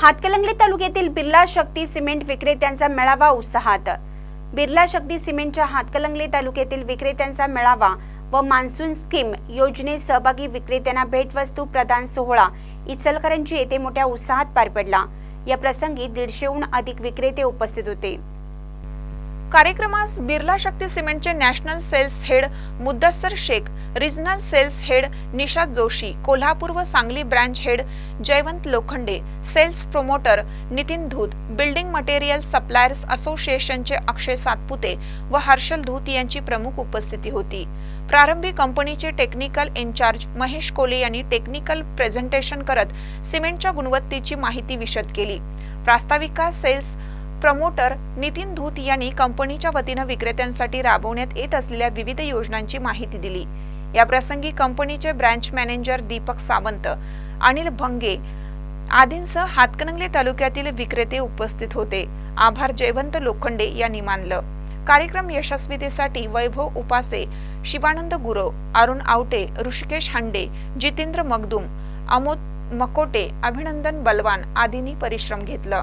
हातकलंगले तालुक्यातील बिर्ला शक्ती सिमेंट विक्रेत्यांचा मेळावा उत्साहात. बिर्ला शक्ती सिमेंटच्या हातकलंगले तालुक्यातील विक्रेत्यांचा मेळावा व मान्सून स्कीम योजनेत सहभागी विक्रेत्यांना भेटवस्तू प्रदान सोहळा इचलकरंजी येथे मोठ्या उत्साहात पार पडला. या प्रसंगी दीडशेहून अधिक विक्रेते उपस्थित होते. कार्यक्रमास बिर्ला शक्ती सिमेंटचे national sales head Mudassar Shaikh regional sales head Nishad Joshi Kolhapur व Sangli branch head Jaywant Lokhande sales promoter Nitin Dhoot building material suppliers असोसिएशनचे अक्षय सातपुते व हर्षल धूत यांची प्रमुख उपस्थिती होती. प्रारंभी कंपनीचे टेक्निकल इन्चार्ज महेश कोले यांनी टेक्निकल प्रेझेंटेशन करत सिमेंटच्या गुणवत्तेची माहिती विशद केली. प्रास्ताविका सेल्स प्रमोटर नितीन धूत यांनी कंपनीच्या वतीनं विक्रेत्यांसाठी राबवण्यात येत असलेल्या विविध योजनांची माहिती दिली. या प्रसंगी कंपनीचे ब्रँच मॅनेजर दीपक सावंत अनिल भंगे आदींसह हातकणंगले तालुक्यातील विक्रेते उपस्थित होते. आभार जयवंत लोखंडे यांनी मानलं. कार्यक्रम यशस्वीतेसाठी वैभव उपासे शिवानंद गुरव अरुण आवटे ऋषिकेश हांडे जितेंद्र मगदुम अमोद मकोटे अभिनंदन बलवान आदींनी परिश्रम घेतला.